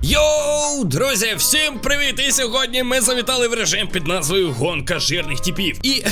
Yo! Йоу, друзі, всім привіт! І сьогодні ми завітали в режим під назвою Гонка жирних типів. І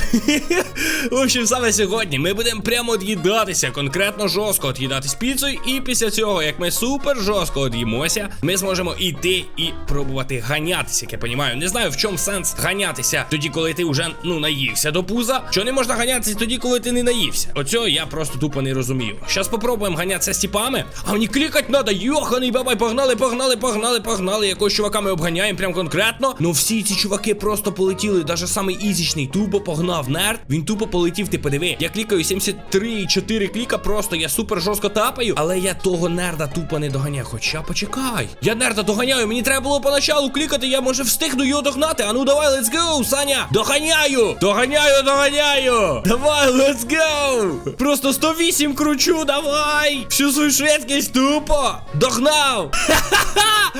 в общем, саме сьогодні ми будемо прямо од'їдатися, конкретно жорстко од'їдатись піцею. І після цього, як ми супер жорстко од'їмося, ми зможемо йти і пробувати ганятися. Як я понімаю, не знаю в чому сенс ганятися тоді, коли ти вже ну наївся до пуза. Що не можна ганятися тоді, коли ти не наївся. Оцього я просто тупо не розумію. Щас попробуємо ганятися з типами. А мені клікать надо, йоханий бабай, погнали, погнали, погнали, погнали. Якогось чувака ми обганяємо прям конкретно. Ну всі ці чуваки просто полетіли. Даже самий ізічний тупо погнав нерд. Він тупо полетів, ти подиви. Я клікаю 73,4 кліка, просто я супер жорстко тапаю, але я того нерда тупо не доганяю. Хоча почекай. Я нерда доганяю, мені треба було поначалу клікати, я може встигну його догнати. А ну давай, let's go, Саня! Доганяю! Доганяю, доганяю! Давай, let's go! Просто 108 кручу, давай! Всю свою швидкість тупо! Догнав! Ха-ха-ха!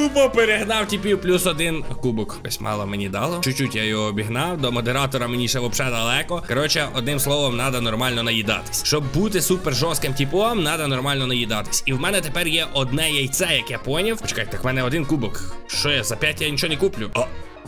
Тупо перегнав типів плюс один кубок. Ось мало мені дало. Чуть-чуть я його обігнав. До модератора мені ще вообще далеко. Коротше, одним словом, треба нормально наїдатись. Щоб бути супер жорстким тіпом, треба нормально наїдатись. І в мене тепер є одне яйце, як я поняв. Почекайте, так в мене один кубок. Що я за п'ять я нічого не куплю? А.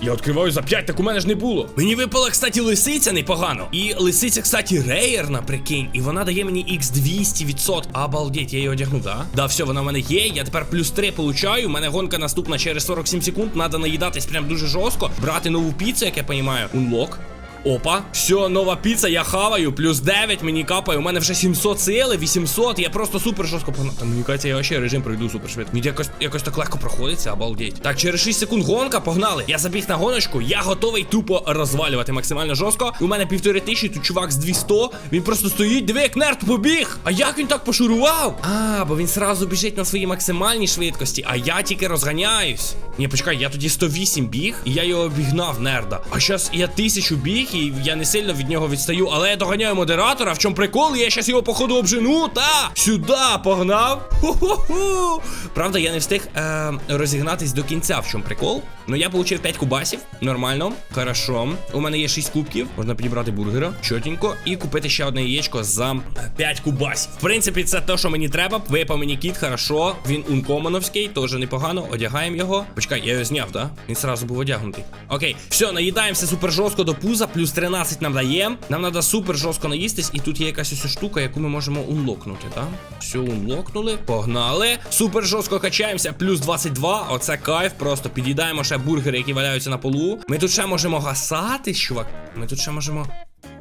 Я відкриваю за 5, так у мене ж не було. Мені випала, кстати, лисиця непогано. І лисиця, кстати, рейерна, прикинь. І вона дає мені x 200 відсот. Обалдеть, я її одягнув, да? Да, все, вона в мене є. Я тепер плюс 3 получаю. У мене гонка наступна через 47 секунд. Надо наїдатись прям дуже жорстко. Брати нову піцу, як я розумію. Унлок. Опа, все, нова піца, я хаваю, плюс 9 мені капає, у мене вже 700 сили, 800, я просто супер жорстко погнав. Та мені кажеться, я вообще режим пройду супер швидко. Мені якось, якось так легко проходиться, обалдеть. Так, через 6 секунд гонка, погнали. Я забіг на гоночку, я готовий тупо розвалювати максимально жорстко. У мене півтори тисячі, тут чувак з 200, він просто стоїть, диви, як нерд побіг. А як він так пошурував? А, бо він сразу біжить на своїй максимальній швидкості, а я тільки розганяюсь. Ні, почекай, я тоді 108 біг, і я його обігнав, нерда. А зараз я тисячу біг, і я не сильно від нього відстаю, але я доганяю модератора. В чому прикол? Я зараз його походу обжену. Та сюди погнав. Ху-ху-ху. Правда, я не встиг е, розігнатись до кінця. В чому прикол? Ну я получив 5 кубасів. Нормально, хорошо. У мене є 6 кубків. Можна підібрати бургера, чотенько, і купити ще одне яєчко за 5 кубасів. В принципі, це те, що мені треба. Випав мені кіт, хорошо. Він ункомановський, теж непогано. Одягаємо його. Почекай, я його зняв, да? Він сразу був одягнутий. Окей, все, наїдаємося супер жорстко до пуза, плюс 13 нам дає. Нам треба супер жорстко наїстись, і тут є якась ось штука, яку ми можемо унлокнути, так? Все, унлокнули. Погнали. Супер жорстко качаємося, плюс 22. Оце кайф. Просто під'їдаємо ще бургери, які валяються на полу. Ми тут ще можемо гасати, чувак. Ми тут ще можемо.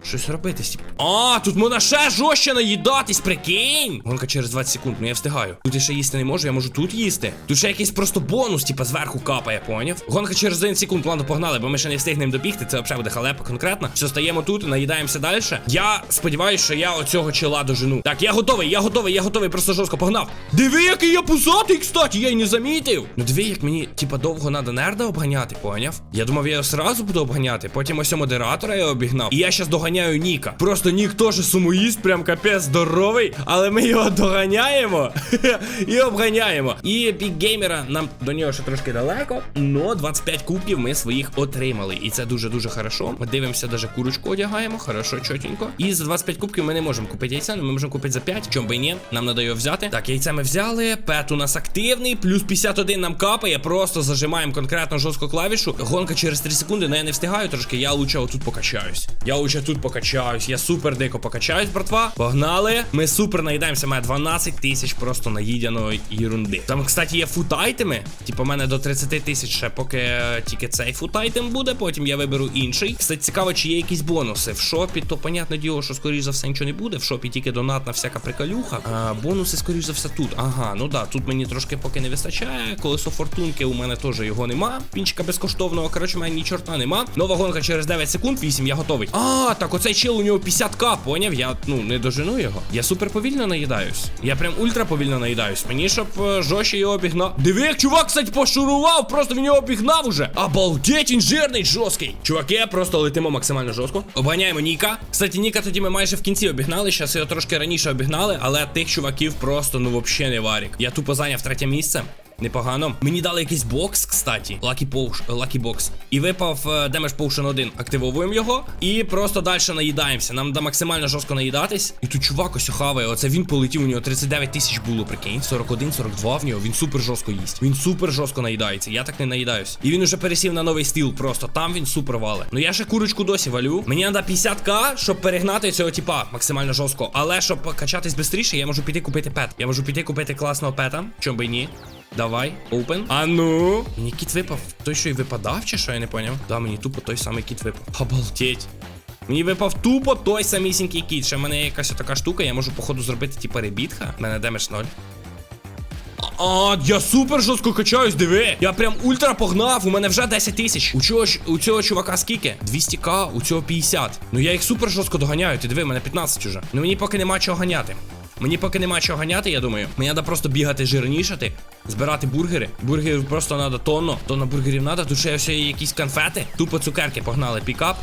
Щось робити, стіп. А, тут можна ще жорстче наїдатись, прикинь. Гонка через 20 секунд, ну я встигаю. Тут я ще їсти не можу, я можу тут їсти. Тут ще якийсь просто бонус, типа зверху капає, поняв? Гонка через 1 секунд, ладно, погнали, бо ми ще не встигнемо добігти. Це взагалі буде халепа конкретно. Все, стаємо тут, наїдаємося далі. Я сподіваюся, що я оцього чела дожену. Так, я готовий, я готовий, я готовий, просто жорстко погнав. Диви, який я пузатий, кстати, я й не замітив. Ну диви, як мені, типа, довго треба нерда обганяти, поняв? Я думав, я його сразу буду обганяти. Потім ось модератора я обігнав. І я зараз доганяю Ніка. Просто Нік теж сумоїст, прям капець здоровий, але ми його доганяємо і обганяємо. І бікгеймера нам до нього ще трошки далеко. Но 25 кубків ми своїх отримали. І це дуже-дуже хорошо. Ми дивимося, даже курочку одягаємо. Хорошо, чотенько. І за 25 кубків ми не можемо купити яйця, але ми можемо купити за 5. Чом би ні, нам треба його взяти. Так, яйця ми взяли. Пет у нас активний. Плюс 51 нам капає. Просто зажимаємо конкретно жорстку клавішу. Гонка через 3 секунди, але я не встигаю трошки. Я лучше отут покачаюсь. Я лучше тут покачаюсь. Я супер дико покачаюсь, братва. Погнали. Ми супер наїдаємося. Має 12 тисяч просто наїдяної єрунди. Там, кстати, є футайтеми. Типу, у мене до 30 тисяч ще поки е, тільки цей футайтем буде. Потім я виберу інший. Кстати, цікаво, чи є якісь бонуси. В шопі, то понятне діло, що скоріш за все нічого не буде. В шопі тільки донатна всяка приколюха. А бонуси, скоріш за все, тут. Ага, ну да, тут мені трошки поки не вистачає. Колесо фортунки у мене теж його нема. Пінчика безкоштовного. Коротше, у мене ні чорта нема. Нова гонка через 9 секунд, 8, я готовий. А, так оцей чел у нього 50к, поняв? Я ну не дожену його. Я супер повільно наїдаюсь. Я прям ультра повільно наїдаюсь. Мені щоб е, жорстче його обігнав. Диви, як чувак, кстати, пошурував, просто він його обігнав уже. Обалдеть, він жирний, жорсткий. Чуваки, просто летимо максимально жорстко. Обганяємо Ніка. Кстати, Ніка тоді ми майже в кінці обігнали. Щас його трошки раніше обігнали, але тих чуваків просто ну взагалі не варік. Я тупо зайняв третє місце. Непогано. Мені дали якийсь бокс, кстати. Lucky Potion, Lucky Box. І випав Damage Potion 1. Активовуємо його. І просто далі наїдаємося. Нам треба максимально жорстко наїдатись. І тут чувак ось хаває. Оце він полетів, у нього 39 тисяч було, прикинь. 41, 42 в нього. Він супер жорстко їсть. Він супер жорстко наїдається. Я так не наїдаюсь. І він уже пересів на новий стіл. Просто там він супер вале. Ну я ще курочку досі валю. Мені треба 50к, щоб перегнати цього типа максимально жорстко. Але щоб качатись швидше, я можу піти купити пет. Я можу піти купити класного пета. Чом би ні. Давай, open. А ну. Мені кіт випав. Той, що й випадав, чи що я не поняв? Да, мені тупо той самий кіт випав. Обалдеть. Мені випав тупо той самісінький кіт. Ще в мене є якась така штука, я можу, походу, зробити, типа, ребітха. У мене демедж 0. А, я супер жорстко качаюсь, диви. Я прям ультра погнав, у мене вже 10 тисяч. У цього, у цього чувака скільки? 200к, у цього 50. Ну я їх супер жорстко доганяю, ти диви, у мене 15 уже. Ну мені поки нема чого ганяти. Мені поки нема чого ганяти, я думаю. Мені треба просто бігати жирнішати, збирати бургери. Бургерів просто треба тонну. Тонна бургерів треба. Тут ще є якісь конфети. Тупо цукерки погнали. Пікап.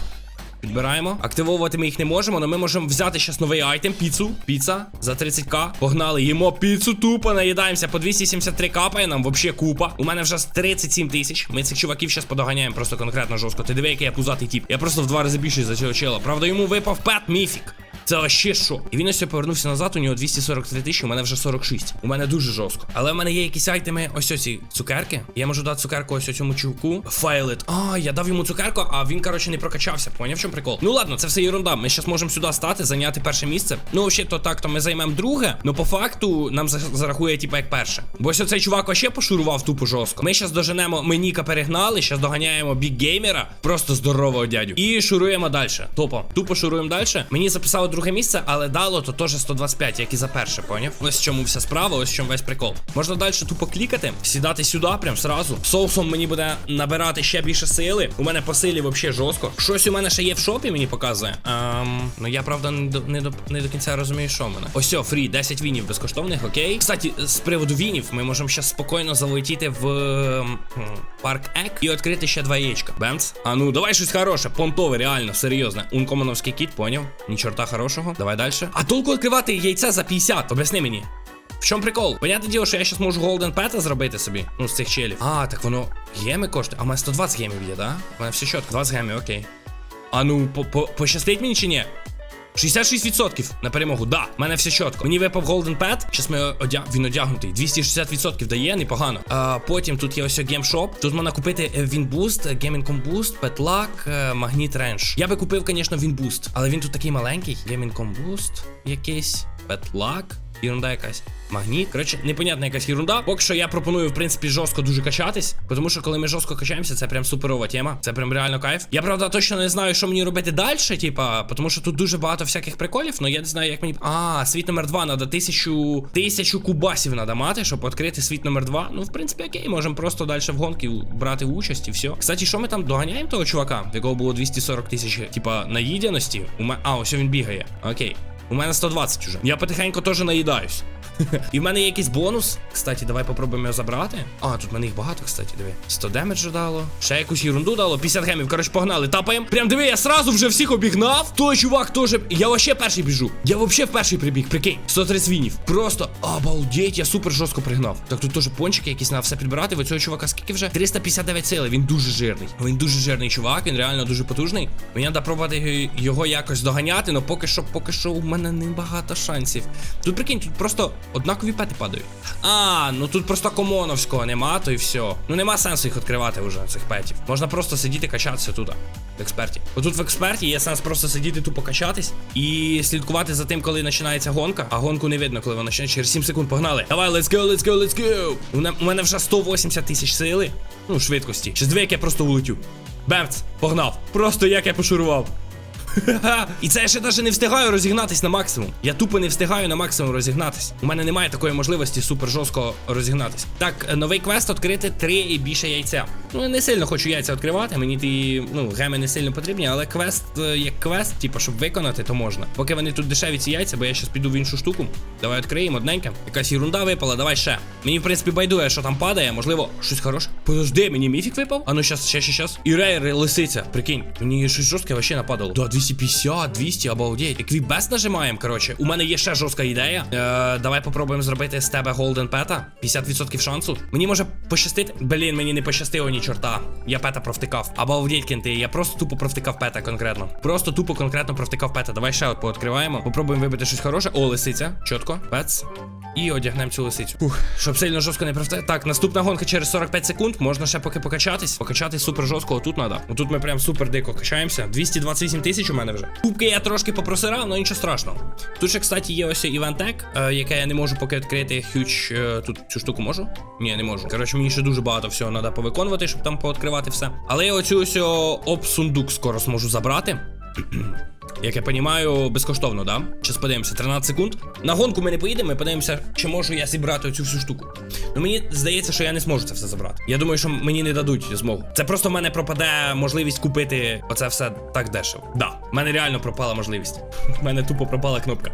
Підбираємо. Активовувати ми їх не можемо, але ми можемо взяти зараз новий айтем, піцу. Піца за 30к. Погнали, їмо піцу, тупо наїдаємося. По 273 капає нам взагалі купа. У мене вже 37 тисяч. Ми цих чуваків зараз подоганяємо просто конкретно жорстко. Ти диви, який я пузатий тип. Я просто в два рази більший за цього чела. Правда, йому випав пет міфік. Це вообще що? І він ось повернувся назад, у нього 243 тисячі, у мене вже 46. У мене дуже жорстко. Але в мене є якісь айтеми, ось ось цукерки. Я можу дати цукерку ось цьому чувку. Файлит. А, я дав йому цукерку, а він, коротше, не прокачався. Поняв, в чому прикол? Ну ладно, це все ерунда. Ми зараз можемо сюди стати, зайняти перше місце. Ну, взагалі, то так, то ми займемо друге. Ну по факту нам зарахує, типа, як перше. Бо ось оцей чувак вообще пошурував тупо жорстко. Ми зараз доженемо, ми Ніка перегнали, зараз доганяємо біггеймера, просто здорового дядю. І шуруємо далі. Тупо. Тупо шуруємо далі. Мені записало друге місце, але дало то теж 125, як і за перше, поняв? Ось в чому вся справа, ось в чому весь прикол. Можна далі тупо клікати, сідати сюди, прям сразу. Соусом мені буде набирати ще більше сили. У мене по силі взагалі жорстко. Щось у мене ще є в шопі, мені показує. Ем, ну я правда не до, не до, не до кінця розумію, що в мене. Ось о, фрі, 10 вінів безкоштовних, окей. Кстати, з приводу вінів, ми можемо зараз спокійно залетіти в ем, парк Ек і відкрити ще два яєчка. Бемц. А ну, давай щось хороше, понтове, реально, серйозне. Ункомоновський кіт, поняв? Ні чорта хорошого. Давай далі. А толку відкривати яйця за 50, об'ясни мені. В чому прикол? Понятне діло, що я зараз можу Golden Pet зробити собі. Ну, з цих челів. А, так воно геми коштує. А у мене 120 гемів є, да? У мене все чітко. 20 гемів, окей. А ну, по- по- пощастить мені чи ні? 66% на перемогу. Да, в мене все чітко. Мені випав Golden Pet. Зараз ми одяг... він одягнутий. 260% дає, непогано. А, потім тут є ось геймшоп. Тут можна купити Вінбуст, Win Boost, Gaming Магніт Ренш. Я би купив, звісно, Вінбуст, але він тут такий маленький. Gaming Boost якийсь, Pet Luck. Єрунда якась. Магніт. Коротше, непонятна якась єрунда. Поки що я пропоную, в принципі, жорстко дуже качатись. Тому що коли ми жорстко качаємося, це прям суперова тема. Це прям реально кайф. Я правда точно не знаю, що мені робити далі, типа, тому що тут дуже багато всяких приколів, але я не знаю, як мені. А, світ номер 2 треба тисячу тисячу кубасів надо мати, щоб відкрити світ номер 2. Ну, в принципі, окей, можемо просто далі в гонки брати участь і все. Кстати, що ми там доганяємо того чувака, в якого було 240 тисяч, типа, наїдяності? А, ось він бігає. Окей. У мене 120 уже. Я потихеньку теж наїдаюсь. І в мене є якийсь бонус. Кстати, давай попробуємо його забрати. А, тут в мене їх багато, кстати, диви. 100 демеджу дало. Ще якусь ерунду дало. 50 гемів. Коротше, погнали. Тапаємо. Прям диви, я сразу вже всіх обігнав. Той чувак теж. Я вообще перший біжу. Я вообще перший прибіг, прикинь. 130 вінів. Просто обалдеть, я супер жорстко пригнав. Так тут теж пончики якісь на все підбирати. В цього чувака скільки вже? 359 сили. Він дуже жирний. Він дуже жирний чувак, він реально дуже потужний. Мені треба пробувати його якось доганяти, але поки що, поки що у мене небагато шансів. Тут прикинь, тут просто однакові пети падають. А, ну тут просто комоновського нема, то і все. Ну нема сенсу їх відкривати вже, цих петів. Можна просто сидіти качатися тут. В експерті. Отут в експерті є сенс просто сидіти тупо качатись і слідкувати за тим, коли починається гонка. А гонку не видно, коли вона починається. Через 7 секунд погнали. Давай, let's go, let's go, let's go. У мене, вже 180 тисяч сили. Ну, швидкості. Ще дві, як я просто улетю. Бемц, погнав. Просто як я пошурував. І це я ще навіть не встигаю розігнатись на максимум. Я тупо не встигаю на максимум розігнатись. У мене немає такої можливості супер жорстко розігнатись. Так, е, новий квест відкрити 3 і більше яйця. Ну, не сильно хочу яйця відкривати, мені ті, ну, геми не сильно потрібні, але квест е, як квест, типу, щоб виконати, то можна. Поки вони тут дешеві ці яйця, бо я зараз піду в іншу штуку. Давай відкриємо одненьке. Якась ерунда випала, давай ще. Мені, в принципі, байдує, що там падає, можливо, щось хороше. Подожди, мені міфік випав? А ну щас, ще, ще, щас. І рейр, лисиця, прикинь. Мені щось жорстке вообще нападало. Да, 250, 200, обалдеть. Еквібест нажимаємо, коротше. У мене є ще жорстка ідея. Е, давай попробуємо зробити з тебе голден пета. 50% шансу. Мені може пощастити. Блін, мені не пощастило ні чорта. Я пета провтикав. Обалдеть, кенти. Я просто тупо провтикав пета конкретно. Просто тупо конкретно провтикав пета. Давай ще от пооткриваємо. Попробуємо вибити щось хороше. О, лисиця. Чітко. Пец. І одягнемо цю лисицю. Ух, щоб сильно жорстко не провтикати. Так, наступна гонка через 45 секунд. Можна ще поки покачатись. Покачатись супер жорстко. Отут треба. Отут ми прям супер дико качаємося. 228 тисяч мене вже. Кубки я трошки попросирав, але нічого страшного. Тут ще, кстати, є ось івентек, е, яке я не можу поки відкрити. Хюч. Е, тут цю штуку можу? Ні, не можу. Коротше, мені ще дуже багато всього треба повиконувати, щоб там пооткривати все. Але я оцю ось обсундук скоро зможу забрати. Як я понімаю, безкоштовно, да? Щас подивимося, 13 секунд. На гонку ми не поїдемо, ми подивимося, чи можу я зібрати оцю всю штуку. Ну мені здається, що я не зможу це все забрати. Я думаю, що мені не дадуть змогу. Це просто в мене пропаде можливість купити оце все так дешево. Да, в мене реально пропала можливість. У мене тупо пропала кнопка.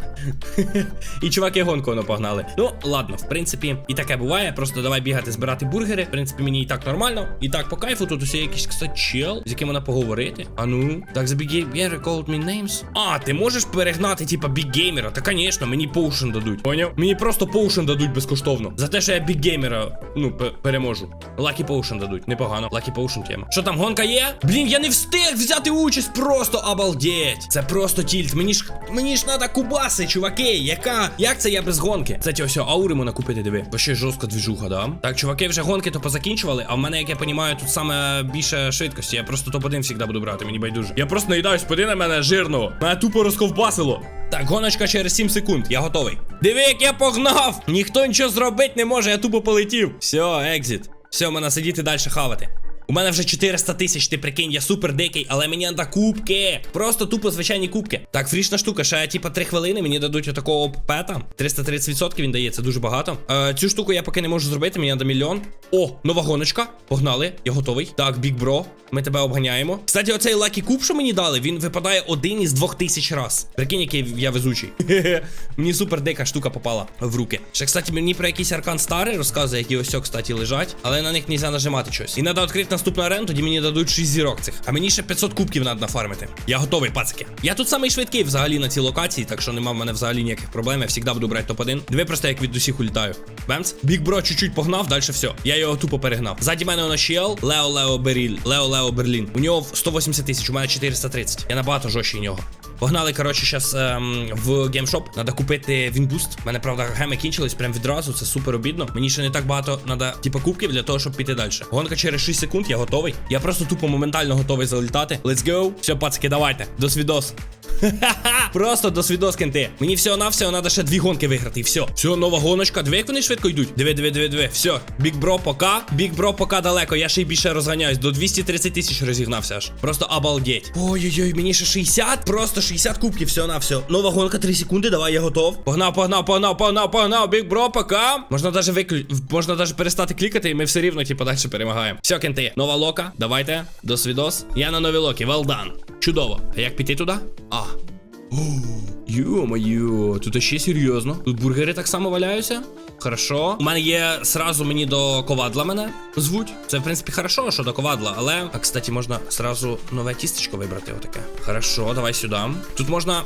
І чуваки гонку воно погнали. Ну, ладно, в принципі, і таке буває. Просто давай бігати, збирати бургери. В принципі, мені і так нормально. І так по кайфу. Тут усе якийсь кстати, чел, з яким вона поговорити. А ну, так за Big Gamer called me names. А, ти можеш перегнати, типа, біггеймера? Та, звісно, мені поушен дадуть. Поняв? Мені просто поушен дадуть безкоштовно. За те, що я біггеймера, ну, переможу. Лакі поушен дадуть. Непогано. Лакі поушен тема. Що там, гонка є? Блін, я не встиг взяти участь. Просто обалдеть. Це просто тільт. Мені ж мені ж треба кубаси, чуваки. Яка? Як це я без гонки? Це ось аури можна купити, диви. Бо ще жорстка двіжуха, да? Так, чуваки вже гонки то позакінчували, а в мене, як я розумію, тут саме більше швидкості. Я просто топ-1 завжди буду брати, мені байдуже. Я просто наїдаюсь, поди на мене жирного. Мене тупо розковбасило. Так, гоночка через 7 секунд, я готовий. Диви, як я погнав! Ніхто нічого зробити не може, я тупо полетів. Все, екзит. Все, мене сидіти далі хавати. У мене вже 400 тисяч, ти прикинь, я супер дикий, але мені треба кубки. Просто тупо звичайні кубки. Так, фрішна штука, ще типа 3 хвилини мені дадуть отакого пета. 330% він дає, це дуже багато. Е, цю штуку я поки не можу зробити, мені треба мільйон. О, нова гоночка. Погнали, я готовий. Так, бік бро, ми тебе обганяємо. Кстати, оцей лакі куб, що мені дали, він випадає один із двох тисяч раз. Прикинь, який я везучий. мені супер дика штука попала в руки. Ще, кстати, мені про якийсь аркан старий розказує, які ось, кстати, лежать, але на них нельзя нажимати щось. І треба відкрити наступну арену, тоді мені дадуть 6 зірок цих. А мені ще 500 кубків треба нафармити. Я готовий, пацики. Я тут самий швидкий взагалі на цій локації, так що нема в мене взагалі ніяких проблем. Я завжди буду брати топ-1. Диви просто як від усіх улітаю. Бемс. Біг бро чуть-чуть погнав, далі все. Я його тупо перегнав. Заді мене воно щел. Лео Лео Беріль. Лео Лео Берлін. У нього 180 тисяч, у мене 430. Я набагато жорсткий нього. Погнали, коротше, зараз ем, в геймшоп. Надо купити вінбуст. У мене, правда, геми кінчились прям відразу. Це супер обідно. Мені ще не так багато надо, типа, кубків для того, щоб піти далі. Гонка через 6 секунд, я готовий. Я просто тупо моментально готовий залітати. Let's go. Все, пацки, давайте. До свідос. Просто до свідос кенти. Мені всього навсього треба ще дві гонки виграти, і все. Все, нова гоночка. Диви, як вони швидко йдуть. Диви, диви, диви, диви. Все, бік бро, пока. Бік бро, пока далеко. Я ще й більше розганяюсь. До 230 тисяч розігнався аж. Просто обалдеть. Ой-ой-ой, мені ще 60. Просто 60 кубків, все на все. Нова гонка, 3 секунди. Давай, я готов. Погнав, погнав, погнав, погнав, погнав. Біг бро, пока. Можна даже виклю... Можна даже перестати клікати, і ми все рівно, типу, далі перемагаємо. Все, кенти. Нова лока. Давайте. До свідос. Я на новій локі. Well done. Чудово. А як піти туди? А, Йо-моє, тут ще серйозно. Тут бургери так само валяються. Хорошо. У мене є сразу мені до ковадла мене звуть. Це, в принципі, хорошо, що до ковадла, але. А, кстати, можна сразу нове тістечко вибрати. Отаке. Хорошо, давай сюди. Тут можна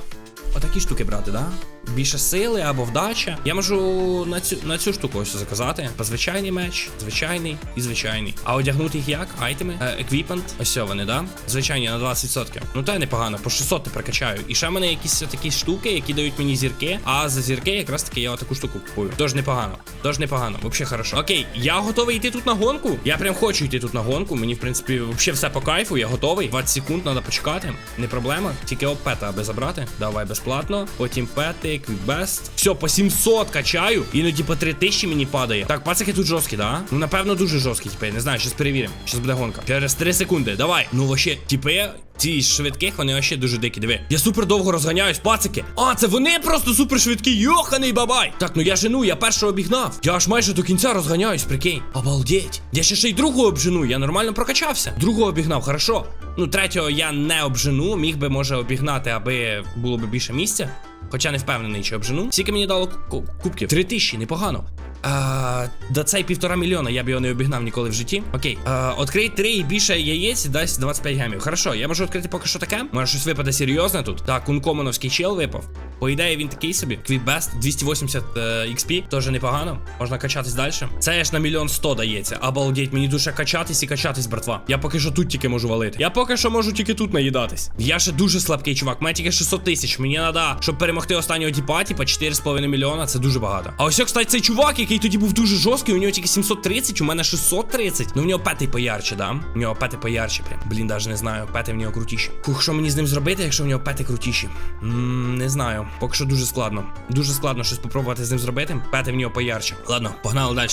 отакі штуки брати, да? Більше сили або вдача. Я можу на цю на цю штуку ось заказати. Звичайний меч, звичайний і звичайний. А одягнути їх як? Айтеми? Е, Еквіпмент. Ось вони, да? Звичайні на 20%. Ну та непогано, по 600 ти прокачаю. І ще в мене якісь такі штуки, які дають мені зірки. А за зірки якраз таки я отаку штуку купую. Тож непогано. Тож непогано. Вообще хорошо. Окей, я готовий йти тут на гонку. Я прям хочу йти тут на гонку. Мені, в принципі, вообще все по кайфу. Я готовий. 20 секунд треба почекати. Не проблема. Тільки оп пета аби забрати. Давай безплатно. Потім петик. Окей, квікбест. Все, по 700 качаю, іноді по 3000 мені падає. Так, пацики тут жорсткі, да? Ну, напевно, дуже жорсткі, типи. Не знаю, щас перевіримо. Щас буде гонка. Через 3 секунди. Давай. Ну, вообще, типи, ці швидких, вони вообще дуже дикі. Диви. Я супер довго розганяюсь, пацики. А, це вони просто супер швидкі. Йоханий бабай. Так, ну я жену, я першого обігнав. Я аж майже до кінця розганяюсь, прикинь. Обалдеть. Я ще ще й другого обжену. Я нормально прокачався. Другого обігнав, хорошо. Ну, третього я не обжену. Міг би, може, обігнати, аби було б більше місця. Хоча не впевнений, чи обжену. Скільки мені дало ку- кубків? Три тисячі, непогано. А, да цей півтора мільйона, я б його не обігнав ніколи в житті. Окей. А, відкрий три і більше яєць, дасть 25 гемів. Хорошо, я можу відкрити поки що таке. Може щось випаде серйозне тут. Так, ункомоновський чел випав. По ідеї він такий собі. Квітбест 280 е, XP, теж непогано. Можна качатись далі. Це ж на мільйон сто дається. Обалдеть, мені дуже качатись і качатись, братва. Я поки що тут тільки можу валити. Я поки що можу тільки тут наїдатись. Я ще дуже слабкий чувак. У тільки 600 тисяч. Мені треба, щоб перемогти останнього тіпа, типа 4,5 мільйона. Це дуже багато. А ось, кстати, цей чувак, який тоді був дуже жорсткий, у нього тільки 730, у мене 630. Ну в нього петий поярче, да? У нього пети поярче, прям. Блін, навіть не знаю. Пети в нього крутіші. Фух, що мені з ним зробити, якщо в нього пети крутіші? Ммм, не знаю. Поки що дуже складно. Дуже складно щось попробувати з ним зробити. Пети в нього поярче. Ладно, погнали далі.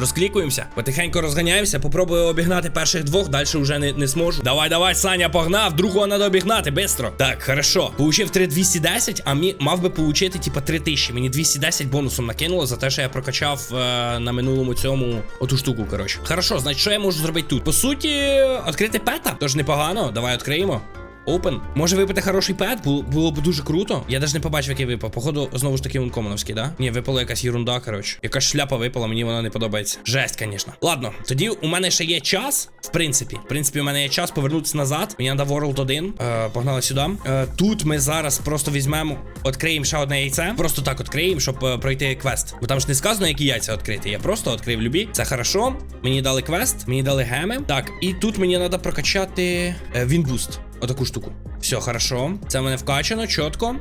Розклікуємося, потихеньку розганяємося, попробую обігнати перших двох, далі вже не, не зможу. Давай, давай, Саня, погнав, другого треба обігнати, бистро. Так, хорошо. Получив 3210, а мі мав би получити, типа 3000. Мені 210 бонусом накинуло за те, що я прокачав е, на минулому цьому оту штуку, коротше. Хорошо, значить, що я можу зробити тут? По суті, відкрити пета. Тож непогано. Давай відкриємо. Open. Може випити хороший пет, було, було б дуже круто. Я навіть не побачив, який випав. Походу, знову ж таки, ункомоновський, да? Ні, випала якась ерунда, коротше. Якась шляпа випала, мені вона не подобається. Жесть, звісно. Ладно, тоді у мене ще є час, в принципі. В принципі, у мене є час повернутися назад. Мені треба World 1. Е, погнали сюди. Е, тут ми зараз просто візьмемо, відкриємо ще одне яйце. Просто так відкриємо, щоб е, пройти квест. Бо там ж не сказано, які яйця відкрити. Я просто відкрив любі. Це хорошо. Мені дали квест, мені дали геми. Так, і тут мені треба прокачати е, Вінбуст. Отаку штуку. Все, хорошо. Це в мене вкачано, чітко.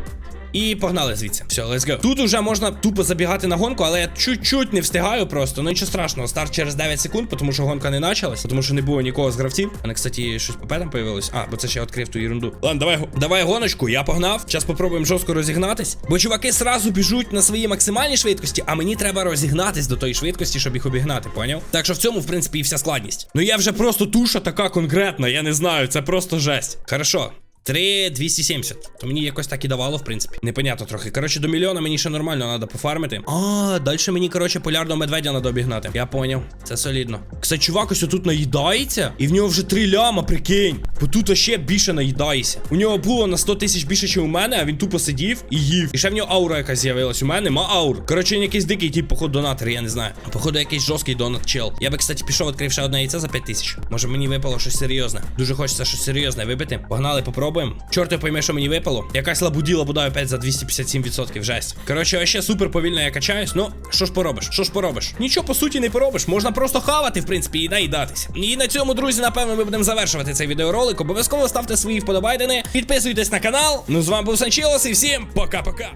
І погнали звідси. Все, let's go. Тут уже можна тупо забігати на гонку, але я чуть-чуть не встигаю просто. Ну нічого страшного. Старт через 9 секунд, тому що гонка не почалась, тому що не було нікого з гравців. А не, кстати, щось по петам появилось. А, бо це ще відкрив ту ерунду. Ладно, давай, давай гоночку, я погнав. Зараз попробуємо жорстко розігнатись. Бо чуваки сразу біжуть на своїй максимальній швидкості, а мені треба розігнатись до тої швидкості, щоб їх обігнати, поняв? Так що в цьому, в принципі, і вся складність. Ну я вже просто туша така конкретна, я не знаю, це просто жесть. Хорошо. 3270. То мені якось так і давало, в принципі. Непонятно трохи. Коротше, до мільйона мені ще нормально треба пофармити. А, далі мені, коротше, полярного медведя треба обігнати. Я поняв. Це солідно. Кстати, чувак ось тут наїдається, і в нього вже 3 ляма, прикинь. Бо тут ще більше наїдається. У нього було на 100 тисяч більше, ніж у мене, а він тупо сидів і їв. І ще в нього аура якась з'явилась. У мене нема аур. Коротше, він якийсь дикий, тип, походу, донатор, я не знаю. Походу, якийсь жорсткий донат чел. Я би, кстати, пішов, відкрив ще одне яйце за 5 тисяч. Може мені випало щось серйозне. Дуже хочеться щось серйозне вибити. Погнали, попробуємо. Чорт його пойме, що мені випало. Якась лабуділа буде опять за 257%. Жесть. Коротше, вообще супер повільно я качаюсь. Ну, що ж поробиш? Що ж поробиш? Нічого по суті не поробиш. Можна просто хавати, в принципі, і наїдатися. І на цьому, друзі, напевно, ми будемо завершувати цей відеоролик. Обов'язково ставте свої вподобайдени, підписуйтесь на канал. Ну, з вами був Санчілос і всім пока-пока.